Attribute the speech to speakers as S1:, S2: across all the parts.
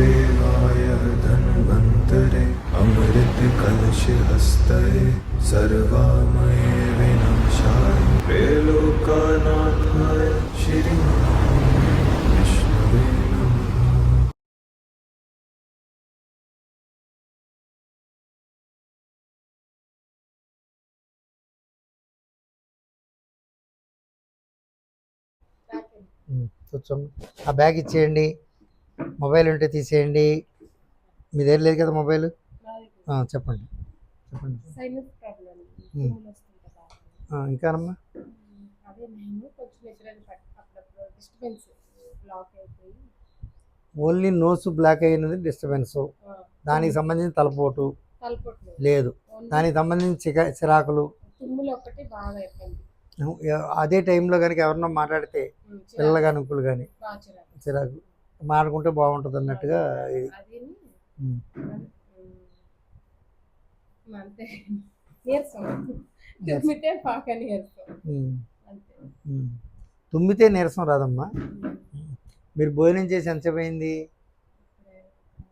S1: महादेवाय धन्वन्तरे अमृतकलशहस्तये सर्वामये विनाशाय त्रैलोकानाथाय श्रीमहाविष्णवे नमः
S2: ఉమ్, కూర్చోండి ఆ బ్యాగ్ ఇచ్చేయండి మొబైల్ ఉంటే తీసేయండి. మీ దగ్గర లేదు కదా మొబైల్? చెప్పండి. చెప్పండి.
S3: అయిపోయి.
S2: ఓన్లీ నోస్ బ్లాక్ అయినది డిస్టర్బెన్స్ దానికి సంబంధించిన తలపోటు. లేదు. దానికి సంబంధించిన చిక చిరాకులు. అదే టైంలో కనుక ఎవరన్నా మాట్లాడితే పిల్లలు కానీ కానీ
S3: బాగా చిరాకు.
S2: మాట్లాడుకుంటే బాగుంటుంది అన్నట్టుగా
S3: తుమ్మితే నీరసం
S2: రాదమ్మా. మీరు భోజనం చేసి ఎంతసేపు అయింది?
S3: ఇప్పుడే, ఆ,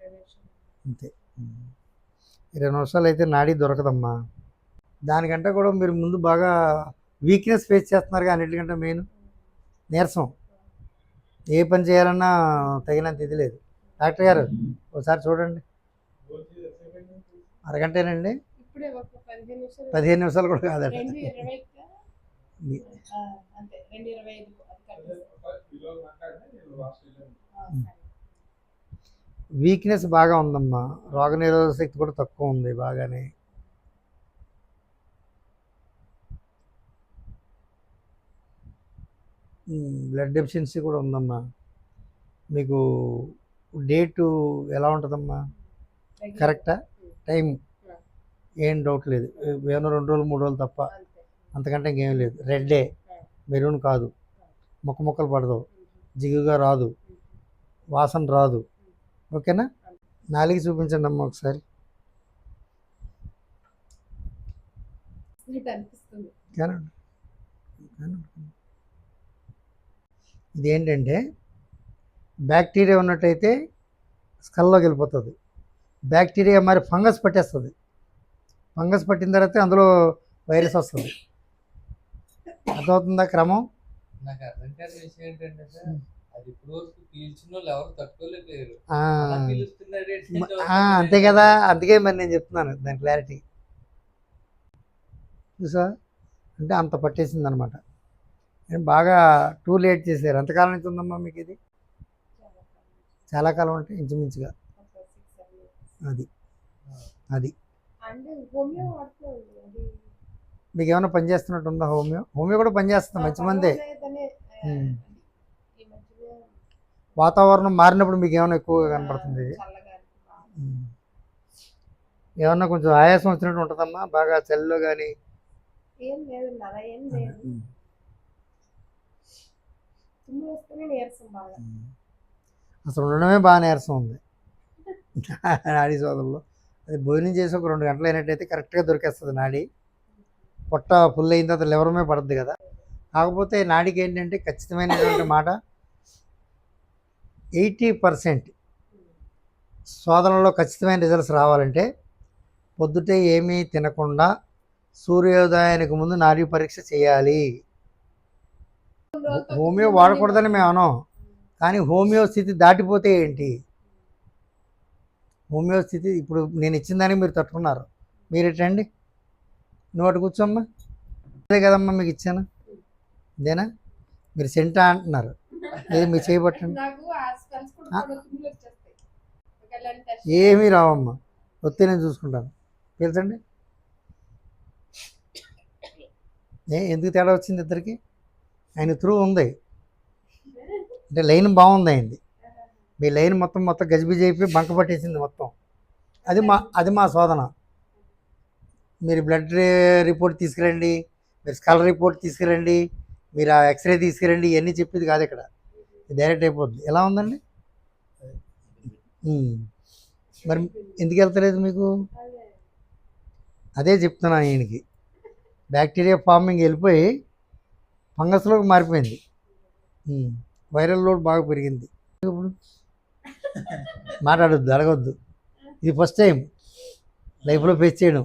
S3: ఇరవై నిమిషాలు.
S2: అంతే. ఇరవై నిమిషాలు అయితే నాడీ దొరకదమ్మా. దానికంటే కూడా మీరు ముందు బాగా వీక్నెస్ ఫేస్ చేస్తున్నారు అన్నిటికంటే మెయిన్ నీరసం. ఏ పని చేయాలన్నా తగినంత ఇది లేదు. డాక్టర్ గారు ఒకసారి చూడండి. అరగంటేనండి?
S3: పదిహేను నిమిషాలు
S2: కూడా కాదండి. వీక్నెస్ బాగా ఉందమ్మా. రోగనిరోధక శక్తి కూడా తక్కువ ఉంది బాగానే. బ్లడ్ డెఫిషియన్సీ కూడా ఉందమ్మా. మీకు డేటు ఎలా ఉంటుందమ్మా. కరెక్టా? టైం ఏం డౌట్ లేదు. ఏమైనా రెండు రోజులు మూడు రోజులు తప్ప
S3: అంతే.
S2: అంతకంటే ఇంకేం లేదు. రెడ్ డే మెరూన్ కాదు. మొక్క మొక్కలు పడదు. జిగుగా రాదు. వాసన రాదు. ఓకేనా? నాలుగు చూపించండి అమ్మ ఒకసారి. ఇదేంటంటే బ్యాక్టీరియా ఉన్నట్టయితే స్కల్లోకి వెళ్ళిపోతుంది. బ్యాక్టీరియా మరి ఫంగస్ పట్టేస్తుంది. ఫంగస్ పట్టిన తర్వాత అందులో వైరస్ వస్తుంది. అర్థమవుతుందా క్రమం?
S4: నాకు అర్థం కాని విషయం ఏంటంటే సార్ అది పీల్చిన వాళ్ళు ఎవరు తట్టుకోలేకపోయారు. అలా పీలుస్తున్నారు
S2: అంతే కదా. అందుకే మరి నేను చెప్తున్నాను దాని క్లారిటీ. చూసా అంటే అంత పట్టేసింది అనమాట బాగా టూ లేట్ చేశారు. ఎంతకాలం నుంచి ఉందమ్మా మీకు ఇది? చాలా కాలం అంటే ఇంచుమించుగా. అది. అది. మీకు ఏమైనా పని చేస్తున్నట్టు ఉందా హోమియో? హోమియో కూడా పని చేస్తుంది మంచి మందే. వాతావరణం మారినప్పుడు మీకు ఏమైనా ఎక్కువగా కనపడుతుంది. ఏమన్నా కొంచెం ఆయాసం వచ్చినట్టు ఉంటుందమ్మా? బాగా చలిలో కానీ
S3: తుమ్ములు వస్తేనే నీరసం బాగా.
S2: అసలు ఉండడమే బాగా నీరసం ఉంది. నాడీ సోదరులో. అది భోజనం చేసి ఒక రెండు గంటలు అయినట్టయితే కరెక్ట్గా దొరికేస్తుంది నాడి. పొట్ట ఫుల్ అయిన తర్వాత లివరమే మీద పడుతుంది కదా. కాకపోతే నాడికి ఏంటంటే ఖచ్చితమైనటువంటి మాట ఎయిటీ పర్సెంట్ శోధనలో ఖచ్చితమైన రిజల్ట్స్ రావాలంటే పొద్దుటే ఏమీ తినకుండా సూర్యోదయానికి ముందు నాడీ పరీక్ష చేయాలి. హోమియో వాడకూడదని మేము అనం. కానీ హోమియో స్థితి దాటిపోతే ఏంటి? హోమియో స్థితి ఇప్పుడు నేను ఇచ్చిన దానికి మీరు తట్టుకున్నారు. మీరు ఎట్టండి నువ్వు అటు కూర్చోమ్మా. అదే కదమ్మా మీకు ఇచ్చాను. ఇదేనా? మీరు సెంటా అంటున్నారు. లేదు మీరు చేయబట్టండి ఏమీ రావమ్మా. వస్తే నేను చూసుకుంటాను. తెలుసండి ఏ ఎందుకు తేడా వచ్చింది ఇద్దరికి? ఆయన త్రూ ఉంది. అంటే లైన్ బాగుంది అయింది మీ లైన్ మొత్తం మొత్తం గజిబిజి అయిపోయి బంక పట్టేసింది మొత్తం. అది మా అది మా శోధన. మీరు బ్లడ్ రిపోర్ట్ తీసుకురండి మీరు స్కల్ రిపోర్ట్ తీసుకురండి మీరు ఆ ఎక్స్రే తీసుకురండి ఇవన్నీ చెప్పేది కాదు ఇక్కడ. డైరెక్ట్ అయిపోద్ది. ఎలా ఉందండి? మరి ఎందుకు వెళ్తలేదు మీకు?
S3: అదే.
S2: అదే చెప్తున్నాను ఈయనకి. బ్యాక్టీరియా ఫార్మింగ్ వెళ్ళిపోయి ఫంగస్లోకి మారిపోయింది. వైరల్ లోడ్ బాగా పెరిగింది. ఇప్పుడు మాట్లాడొద్దు అడగొద్దు. ఇది ఫస్ట్ టైం లైఫ్లో ఫేస్ చేయడం.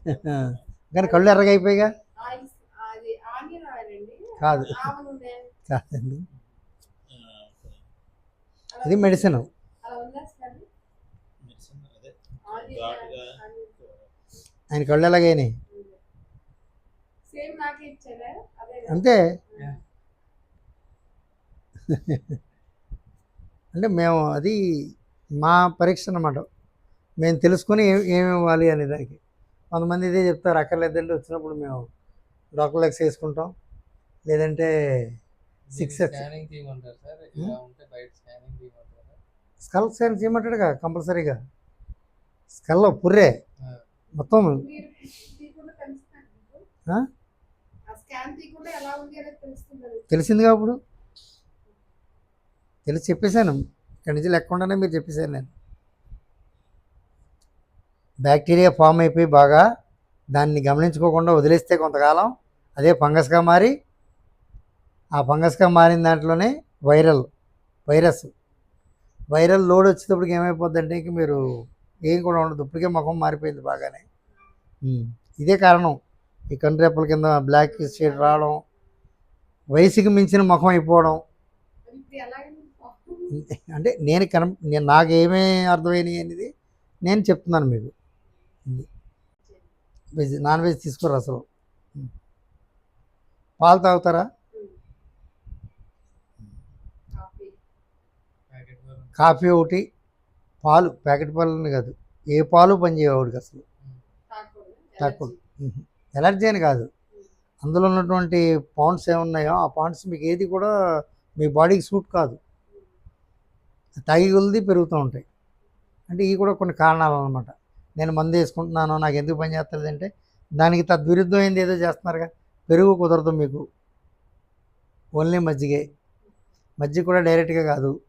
S2: కానీ కళ్ళు ఎర్రగా అయిపోయిగా
S3: ఆయిల్ అది ఆనియన్ ఆయిల్ అండి.
S2: కాదు. కాదండి. ఇది మెడిసిన్ ఆయన కళ్ళు ఎలాగైనాయి
S3: సేమ్ నాకే ఇచ్చారా అదే
S2: అంతే అంటే మేము అది మా పరీక్ష అన్నమాట. మేము తెలుసుకొని ఏం ఏమి ఇవ్వాలి అనే దానికి. కొంతమంది ఇదే చెప్తారు అక్కర్లేదంటే వచ్చినప్పుడు మేము డాక్టర్ లెక్స్ వేసుకుంటాం. లేదంటే
S4: స్కానింగ్ తీయమంటారు
S2: స్కల్ స్కాన్ చేయమంటాడుగా కంపల్సరీగా. స్కల్లో పుర్రే. మొత్తం తెలిసిందిగా అప్పుడు? తెలిసి చెప్పేశాను. ఇక్కడి నుంచి లేకుండానే మీరు చెప్పేశాను నేను. బ్యాక్టీరియా ఫామ్ అయిపోయి బాగా దాన్ని గమనించుకోకుండా వదిలేస్తే కొంతకాలం అదే ఫంగస్గా మారి ఆ ఫంగస్గా మారిన దాంట్లోనే వైరల్ వైరస్. వైరల్ లోడ్ వచ్చేటప్పటికి ఏమైపోద్దంటే ఇంక మీరు ఏం కూడా ఉండదు. ఇప్పటికే ముఖం మారిపోయింది బాగానే. ఇదే కారణం. ఈ కంట్రేపల కింద బ్లాక్ షేడ్ రావడం వయసుకి మించిన ముఖం అయిపోవడం. అంటే నేను కన నేను నాకు ఏమీ అర్థమైనవి అనేది నేను చెప్తున్నాను మీకు. వెజ్ నాన్ వెజ్ తీసుకోరు అసలు? పాలు తాగుతారా?
S3: కాఫీ
S2: ఒకటి పాలు ప్యాకెట్ పాలు కాదు. ఏ పాలు పనిచేయవాడికి అసలు.
S3: తాకూడదు
S2: మ్మ్. ఎలర్జీ అని కాదు. అందులో ఉన్నటువంటి పాండ్స్ ఏమున్నాయో ఆ పాండ్స్ మీకు ఏది కూడా మీ బాడీకి సూట్ కాదు. తాగి కొలిది పెరుగుతూ ఉంటాయి. అంటే ఇవి కూడా కొన్ని కారణాలు అనమాట నేను మందు వేసుకుంటున్నాను నాకు ఎందుకు పని చేస్తలేదు అంటే దానికి తద్విరుద్ధమైంది ఏదో చేస్తున్నారుగా. పెరుగు కుదరదు మీకు. ఓన్లీ మజ్జిగే. మజ్జిగ కూడా డైరెక్ట్గా కాదు.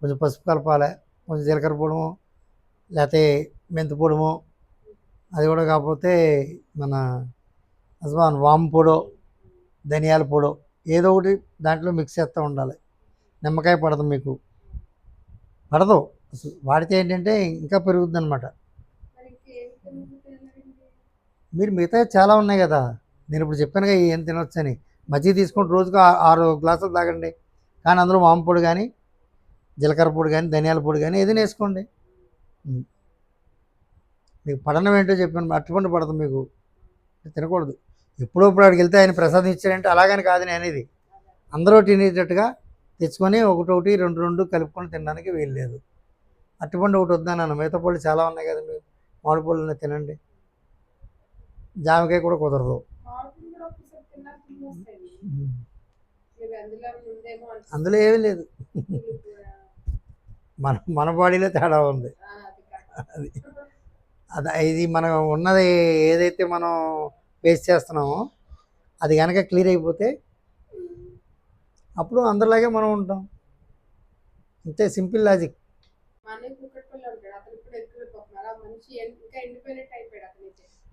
S2: కొంచెం పసుపు కలపాలి కొంచెం జీలకర్ర పొడము లేకపోతే మెంతి పొడము అది కూడా కాకపోతే మన అజ్వాన్ వాము పొడో ధనియాల పొడో ఏదో ఒకటి దాంట్లో మిక్స్ చేస్తూ ఉండాలి. నిమ్మకాయ పడదు మీకు. పడదు. అసలు వాడితే ఏంటంటే ఇంకా పెరుగుద్ది అనమాట
S3: మీరు
S2: మిగతా చాలా ఉన్నాయి కదా. నేను ఇప్పుడు చెప్పానుగా ఏం తినొచ్చని. మజ్జిగ తీసుకుంటే రోజుకు ఆ- ఆరు గ్లాసులు తాగండి. కానీ అందులో వాము కానీ జీలకర్ర పొడి కానీ ధనియాల పొడి కానీ ఏదైనా వేసుకోండి. మీకు పడనం ఏంటో చెప్పాను అట్టుపండు పడదు మీకు. తినకూడదు. ఎప్పుడో ఇప్పుడు అక్కడికి వెళ్తే ఆయన ప్రసాదం ఇచ్చాడంటే అలాగని కాదు నేను అనేది. అందరూ తినేటట్టుగా తెచ్చుకొని ఒకటొకటి రెండు రెండు కలుపుకొని తినడానికి వీలు లేదు అట్టుపండు ఒకటి వద్దన్నాను మిగతా పళ్ళు చాలా ఉన్నాయి కదా మీరు మామిడి పళ్ళు తినండి. జామకాయ కూడా కుదరదు.
S3: అందులో
S2: ఏమీ లేదు. మన మన బాడీలో తేడా ఉంది. అది. అది ఇది మనం ఉన్నది ఏదైతే మనం ఫేస్ చేస్తున్నామో అది కనుక క్లియర్ అయిపోతే అప్పుడు అందరిలాగే మనం ఉంటాం. అంతే సింపుల్ లాజిక్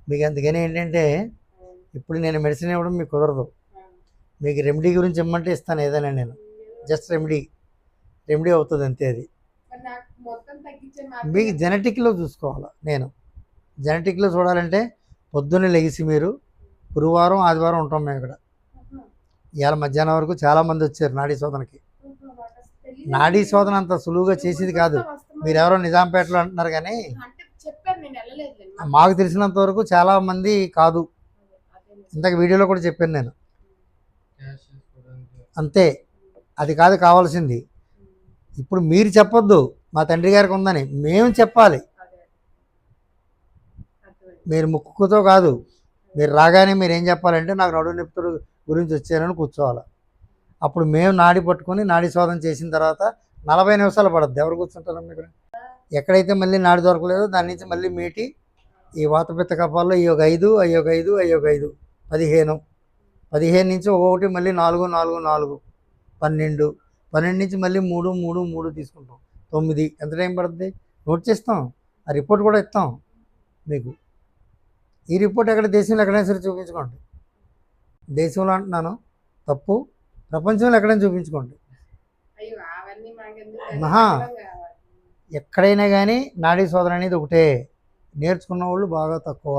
S2: మీకు అందుకని ఏంటంటే ఇప్పుడు నేను మెడిసిన్ ఇవ్వడం మీకు కుదరదు. మీకు రెమెడీ గురించి ఇమ్మంటే ఇస్తాను ఏదైనా నేను. జస్ట్ రెమెడీ రెమెడీ అవుతుంది అంతే అది. మీకు జెనెటిక్లో చూసుకోవాలి నేను. జెనెటిక్లో చూడాలంటే పొద్దున్నే లెగిసి మీరు గురువారం ఆదివారం ఉంటాం మేము ఇక్కడ. ఇవాళ మధ్యాహ్నం వరకు చాలామంది వచ్చారు నాడీ శోధనకి. నాడీ శోధన అంత సులువుగా చేసేది కాదు. మీరు ఎవరో నిజాంపేటలో అంటున్నారు కానీ మాకు తెలిసినంత వరకు చాలామంది కాదు. ఇంతకు వీడియోలో కూడా చెప్పాను నేను. అంతే. అది కాదు కావాల్సింది. ఇప్పుడు మీరు చెప్పొద్దు. మా తండ్రి గారికి ఉందని. మేము చెప్పాలి. మీరు ముక్కుతో కాదు మీరు రాగానే మీరు ఏం చెప్పాలంటే నాకు నడు నొప్పుడు గురించి వచ్చానని కూర్చోవాలి. అప్పుడు మేము నాడి పట్టుకొని నాడి శోధన చేసిన తర్వాత నలభై నిమిషాలు పడద్దు. ఎవరు కూర్చుంటారు ఇక్కడ ఎక్కడైతే మళ్ళీ నాడి దొరకలేదో దాని నుంచి మళ్ళీ మీటి ఈ వాతపిత్త కపాల్లో ఈ ఒక ఐదు అయ్యి ఒక ఐదు అయ్యి ఒక ఐదు పదిహేను. పదిహేను నుంచి ఒకటి మళ్ళీ నాలుగు నాలుగు నాలుగు పన్నెండు. పన్నెండు నుంచి మళ్ళీ మూడు మూడు మూడు తీసుకుంటాం. తొమ్మిది. ఎంత టైం పడుతుంది నోట్ చేస్తాం. ఆ రిపోర్ట్ కూడా ఇస్తాం మీకు. ఈ రిపోర్ట్ ఎక్కడ దేశంలో ఎక్కడైనా సరే చూపించుకోండి. దేశంలో అంటున్నాను తప్పు. ప్రపంచంలో ఎక్కడైనా చూపించుకోండి. మహా. ఎక్కడైనా కానీ నాడీ శోధన అనేది ఒకటే. నేర్చుకున్న వాళ్ళు బాగా తక్కువ.